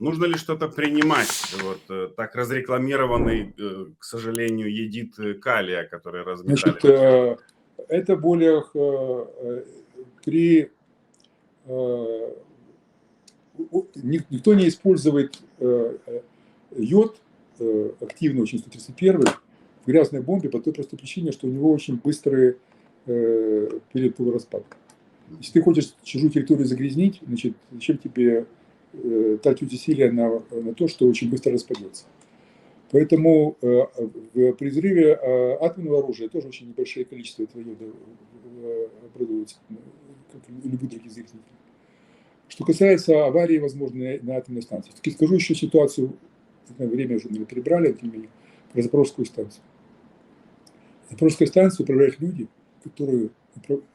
Нужно ли что-то принимать? Вот э, так разрекламированный, э, к сожалению, едит э, калия, который разметали. Значит, это более при никто не использует йод активный, очень 131 в грязной бомбе по той простой причине, что у него очень быстрый э, период полураспада. Если ты хочешь чужую территорию загрязнить, значит, зачем тебе э, тратить усилия на, на то, что очень быстро распадется. Поэтому э, при взрыве э, атомного оружия тоже очень небольшое количество этого йода э, образуется, э, как и любых других загрязнителей. Что касается аварии, возможной на атомной станции, таки скажу еще ситуацию, время уже наверное, перебрали, тем не менее, про Запорожскую станцию. Запорожская станция управляют люди, которые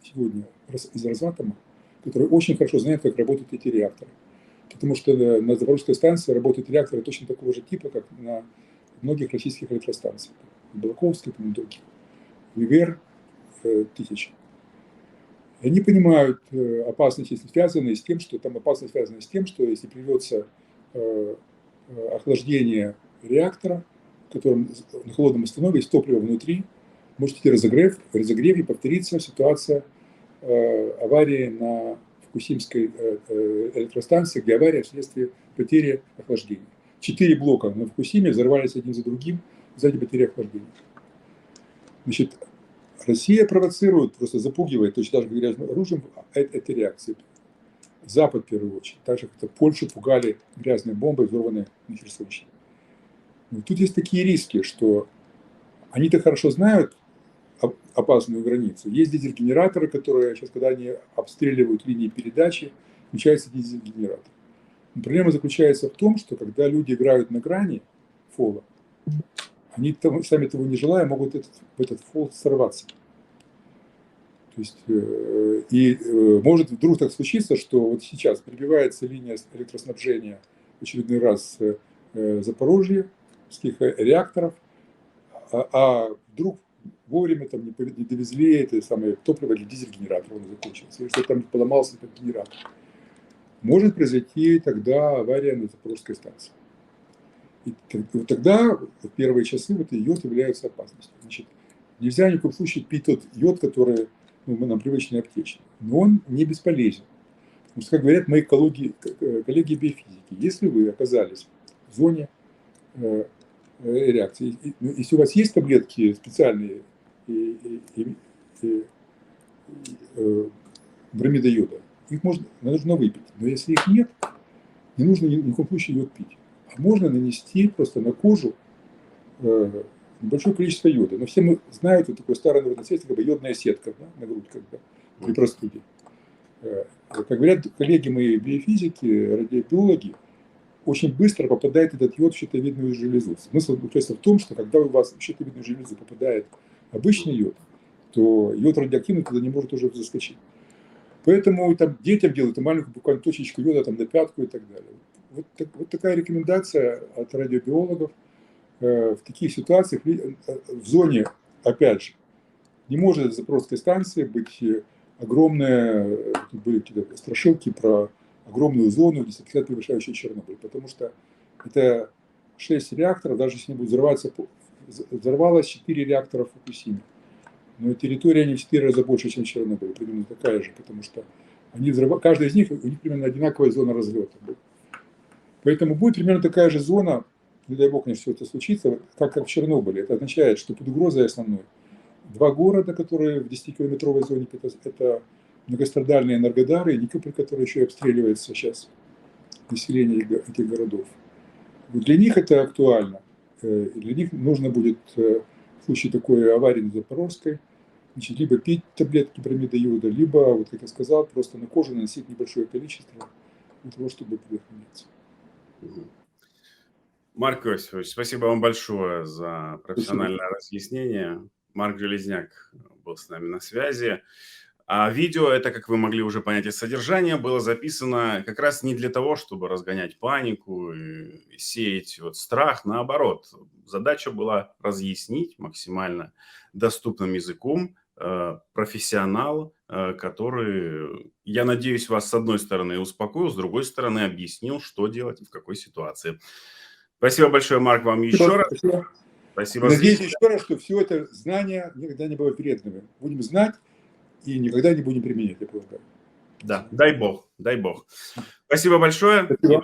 сегодня из Росатома, которые очень хорошо знают, как работают эти реакторы. Потому что э, на Запорожской станции работают реакторы точно такого же типа, как на многих российских электростанциях. Балаковской, там, других. ВВР э, тысячи. И они понимают э, опасность, если связанные с тем, что там опасность связана с тем, что если придется э, охлаждение реактора, в котором на холодном останове есть топливо внутри, может идти разогрев, разогрев и повторится ситуация аварии на Фукусимской э, э, электростанции, где авария вследствие потери охлаждения. Четыре блока на Фукусиме взорвались один за другим сзади потери охлаждения. Значит, Россия провоцирует, просто запугивает, точно так же как грязным оружием, э- этой реакции. Запад, в первую очередь. Так же, как Польшу пугали грязной бомбой, взорванной на Херсонщине. Но тут есть такие риски, что они-то хорошо знают опасную границу. Есть дизель-генераторы, которые сейчас, когда они обстреливают линии передачи, включается дизель-генератор. Проблема заключается в том, что когда люди играют на грани фола, они того- сами того не желая могут этот, в этот фол сорваться. То есть, э, и э, может вдруг так случиться, что вот сейчас прибивается линия электроснабжения в очередной раз э, запорожьевских э, реакторов, а, а вдруг вовремя там не, пове- не довезли это самое топливо для дизель-генератора, он закончился, или что там поломался этот генератор. Может произойти тогда авария на Запорожской станции. И вот тогда в первые часы вот йод является опасностью. Значит, нельзя ни в коем случае пить тот йод, который ну, нам привычный аптечный. Но он не бесполезен. Потому что, как говорят мои коллеги, э, коллеги биофизики, если вы оказались в зоне э, реакции, и- ну, если у вас есть таблетки специальные и, и- и- э, бромида йода, их можно, нужно выпить. Но если их нет, не нужно ни, ни в коем случае йод пить. А можно нанести просто на кожу э, небольшое количество йода. Но все мы знают, вот такое старое народное средство, как бы йодная сетка да, на грудь, когда при простуде. Э, Как говорят коллеги мои биофизики, радиобиологи, очень быстро попадает этот йод в щитовидную железу. Смысл заключается в том, что когда у вас в щитовидную железу попадает обычный йод, то йод радиоактивный туда не может уже заскочить. Поэтому там детям делают маленькую буквально точечку йода там, на пятку и так далее. Вот, так- вот такая рекомендация от радиобиологов. Э, В таких ситуациях ли- э, в зоне, опять же, не может Запорожской станции быть э, огромная, э, были какие-то страшилки про огромную зону, 10 лет превышающую Чернобыль, потому что это 6 реакторов, даже если они будут взрываться, взорвалось 4 реактора в Фукусиме. Но территория не в 4 раза больше, чем Чернобыль, примерно такая же, потому что они взрыва... каждая из них, у них примерно одинаковая зона разлета. Поэтому будет примерно такая же зона, не дай бог, не все это случится, как, как в Чернобыле. Это означает, что под угрозой основной два города, которые в 10-километровой зоне, это, это многострадальные Энергодары и Никополь, который еще и обстреливается сейчас, население этих- городов. Для них это актуально. Э, Для них нужно будет э, в случае такой аварии на Запорожской значит, либо пить таблетки бромида йода, либо, вот как я сказал, просто на кожу наносить небольшое количество для того, чтобы предохраняться. Марк Иосифович, спасибо вам большое за профессиональное разъяснение. Марк Железняк был с нами на связи. А видео это, как вы могли уже понять из содержания, было записано как раз не для того, чтобы разгонять панику и сеять вот страх. Наоборот, задача была разъяснить максимально доступным языком э, профессионал, э, который, я надеюсь, вас с одной стороны успокоил, с другой стороны объяснил, что делать и в какой ситуации. Спасибо большое, Марк, вам еще Спасибо, раз. спасибо. Надеюсь еще раз, что все это знание никогда не будет вредными. Будем знать и никогда не будем применять, я полагаю. Да, дай бог, дай бог. Спасибо большое. Спасибо.